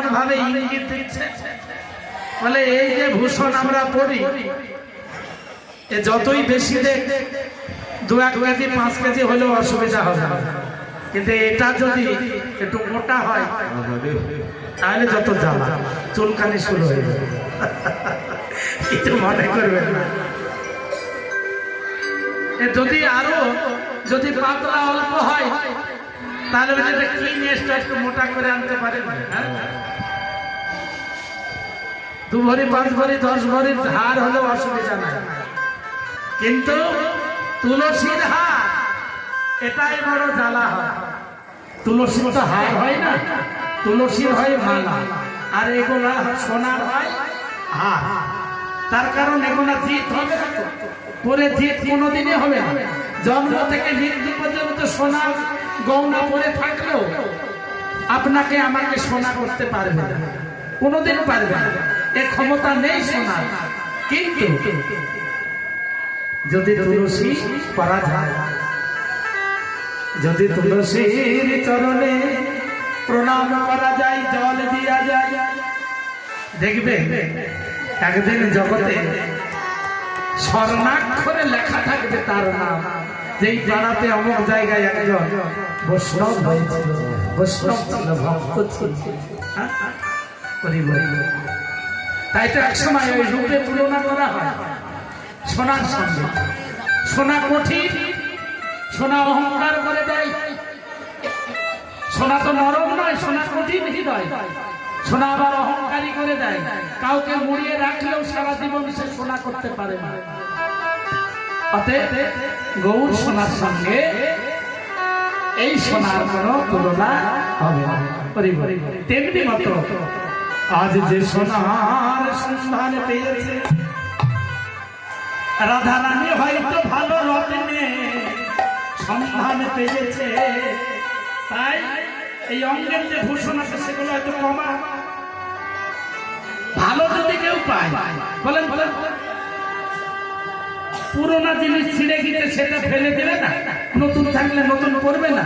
কেমন ভাবে ইঙ্গিত দিচ্ছে। বলে, এই যে ভূষণ আমরা পড়ি, এ যতই বেশি দেখ, দু এক কেজি, পাঁচ কেজি হলেও অসুবিধা হবে কিন্তু এটা যদি একটু মোটা হয়, তাহলে যত জ্বালা, চুলকানি শুরু হয়ে যাবে। কিছু মনে করবেন না। যদি আরও, যদি পাতলা অল্প হয় তাহলে এটা কি নেক্সট একটু মোটা করে আনতে পারে হ্যাঁ? দু ভরি পাঁচ ভরি দশ ভরি ধার হলেও অসুবিধা নাই। কিন্তু তুলসীর হার, এটাই বড় জ্বালা হয়। তুলসীর তো হার হয় না, তুলসীর হয় মালা। আর এগুলা সোনার হয় হার। তার কারণ এগুলা জিত হবে। পরে জিত কোনোদিনই হবে না। জন্ম থেকে মৃত্যু পর্যন্ত সোনা গৌনা পরে থাকলেও আপনাকে আমাকে সোনা করতে পারবে না। কোনোদিন পারবে না। এ ক্ষমতা নেই সোনা কিন্তু যদি তুলসী করা যায় যদি তুলসীর চরণে প্রণাম করা যায়, জল দিয়া যায়, দেখবে একদিন জগতে স্বর্ণাক্ষরে লেখা থাকবে তার নাম। যেই পাড়াতে অমুক জায়গায় একজন বৈষ্ণব হয়েছিল, বৈষ্ণব ছিল ভক্ত ছিল। তাই তো এক সময় ওই রূপে তুলনা করা হয়। সোনার সঙ্গে। সোনা কঠিন, সোনা অহংকার করে দেয়। সোনা তো নরম নয়, সোনা কঠিন হৃদয়। সোনা আবার অহংকারী করে দেয়। কাউকে মুড়িয়ে রাখলেও সারা জীবন সে সোনা করতে পারে না। অতএব গৌর সোনার সঙ্গে এই সোনার কোনো তুলনা হবে। তেমনি মতো আজ যে সোনার সন্ধান পেয়েছে রাধা রানী হয়তো ভালো রত্নে সন্ধান পেয়েছে। তাই এই অঙ্গের যে ভূষণ আছে সেগুলো হয়তো কমা। ভালো যদি কেউ পায়, বলেন বলেন পুরোনো জিনিস ছিঁড়ে গিয়ে সেটা ফেলে দেবে না? নতুন থাকলে নতুন করবে না?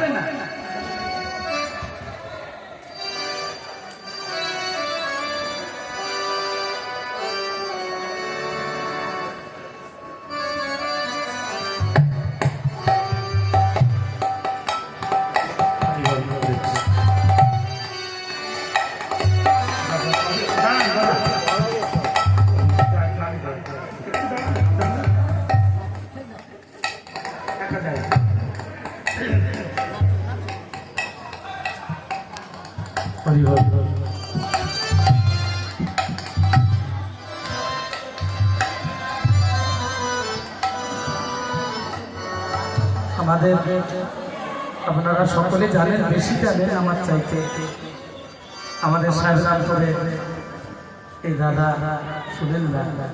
আমাদের আপনারা সকলে জানেন, বেশি জানেন আমার চাইতে। আমাদের সাহেবরামপুরে এই দাদা সুনীল দাদা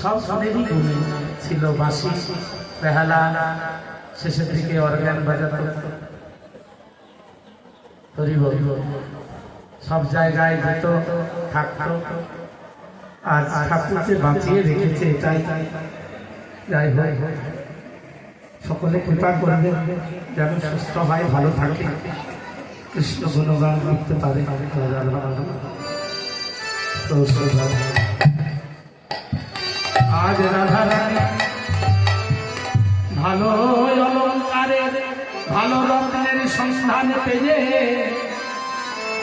সব সনেরই গুণে ছিল বাসি বেহালা, শেষের দিকে অর্গান বাজাত হরি বল। সব জায়গায় যেত, থাকতো। আর ঠাকুরকে বাঁচিয়ে রেখেছে এটাই। যাই হোক। সকলে কৃপা করবে যেন সুস্থ হয় ভালো থাকে। কৃষ্ণ গুণগান করতে পারে। আজ রাধা রানী ভালো অলঙ্কারের ভালো রত্নের সন্ধান পেয়ে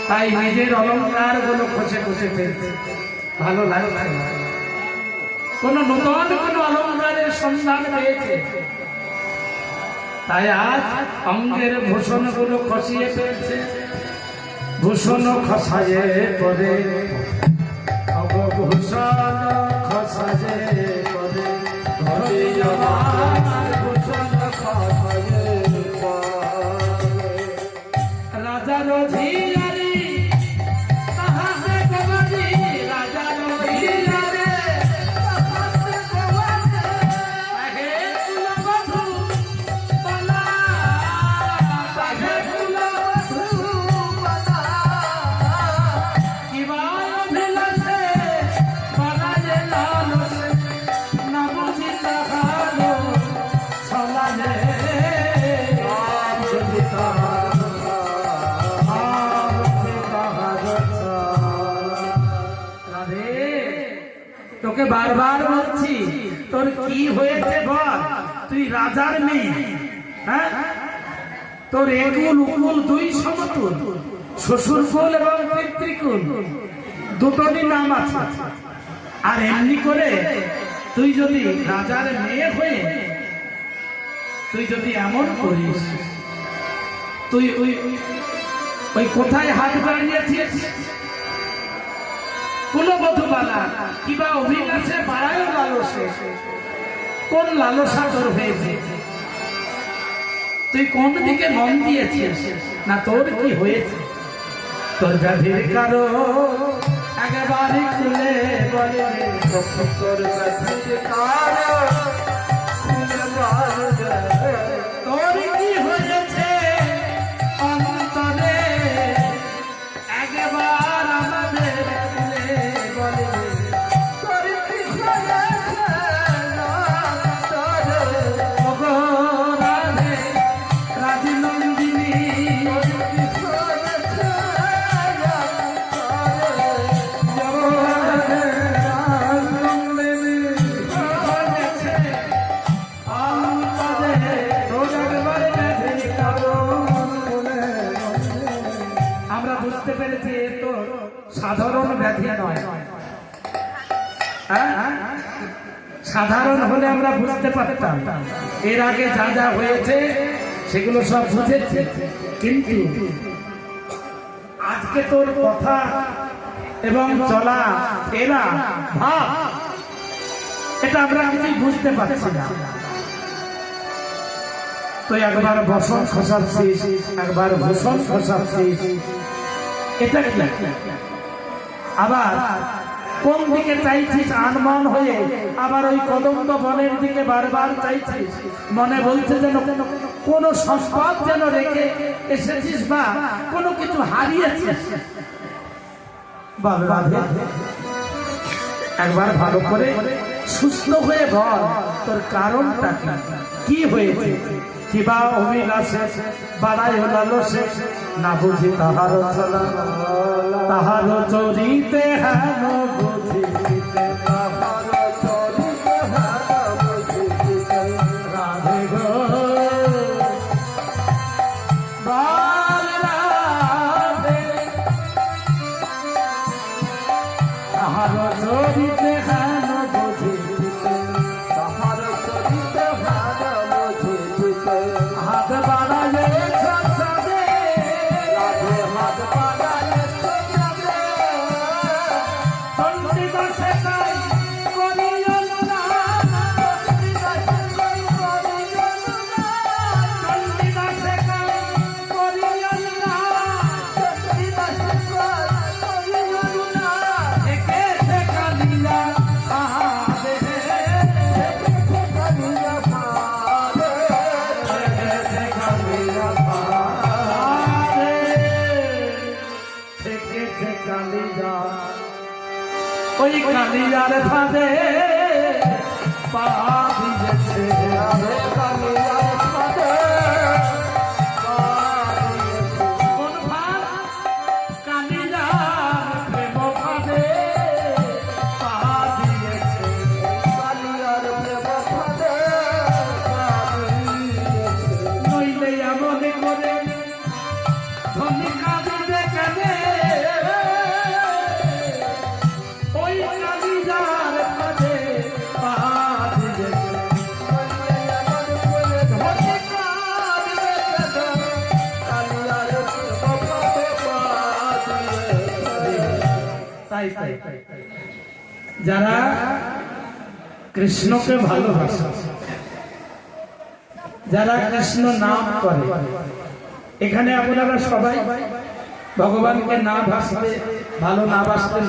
তাই নিজের অলঙ্কারগুলো খসে খসে ফেলছে ভালো লাগছে। না। কোন নতুন কোন অলঙ্কারের সন্ধান পেয়েছে। তাই আজ অঙ্গের ভূষণগুলো খসিয়ে ফেলছে। ভূষণ খসাজে পরে ভূষণ খসাজে পরে বারবার বলছি, তোর কি হয়েছে বল? তুই রাজার মেয়ে হ্যাঁ? তোর একুল, উকুল, দুই সমতুল, শ্বশুর কুল এবং পিতৃকুল দুটোরই নাম আছে। আর এমনি করে তুই যদি রাজার মেয়ে হয়ে, তুই যদি এমন করিস, তুই ওই ওই কোথায় হাত দাঁড়িয়েছিস কুলবধূবালা কিবা অভিলাষে বাড়ায় লালসে। কোন লালসা তোর হয়েছে? তুই কোন দিকে মন দিয়েছিস? না তোর কি হয়েছে? তোর ব্যাধির কারও একেবারে খুলে বলে তোর ব্যাধির কারও খুলে বলে। সাধারণ হলে আমরা বুঝতে পারতাম। এর আগে যা যা হয়েছে, সেগুলো সব বুঝেছে। কিন্তু আজকে তোর কথা এবং চলা এরা ভাব, এটা আমরা কিছুই বুঝতে পারছি না। তো একবার বসন খসাচ্ছিস একবার ভূষণ খসাচ্ছিস এটা কি? আবার কোন দিকে চাইছিস আনমন হয়ে? আবার ওই কদম্ব বনের দিকে বারবার চাইছিস। মনে বলছে যেন কোন সম্পদ যেন রেখে এসেছিস বা কোনো কিছু হারিয়েছিস। একবার ভালো করে সুস্থ হয়ে বল, তোর কারণটা কি হয়েছে? কিবা অভিলাষে বাড়াই লালসে না বুঝি তাহার চলা। তাহার চরিতে হেন বুঝিতে হাত ਥਾਂ ਦੇ ਪਾ যারা কৃষ্ণকে ভালোবাসে, যারা কৃষ্ণ নাম করে, এখানে আপনারা সবাই ভগবানকে না ভাসতে, ভালো না বাসতে